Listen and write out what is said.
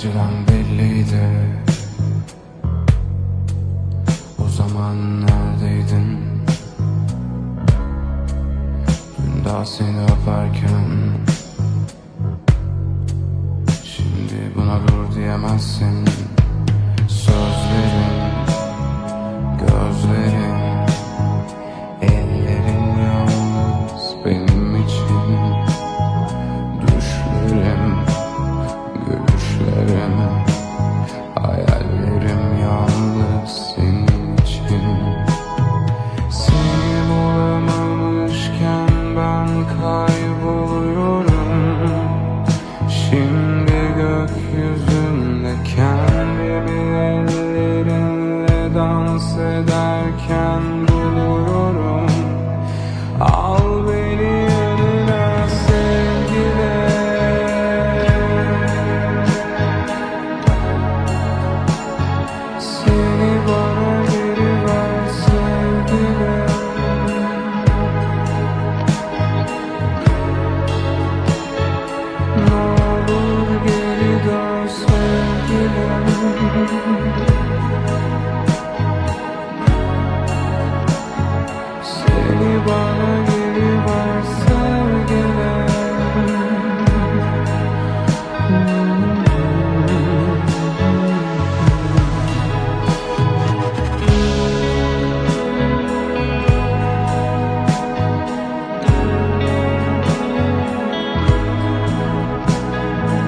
önceden belliydi. O zaman neredeydin? Dün daha seni öperken. Şimdi buna dur diyemezsin dans ederken buluyorum Al beni önüne sevgili Seni bana geri ver sevgili Ne olur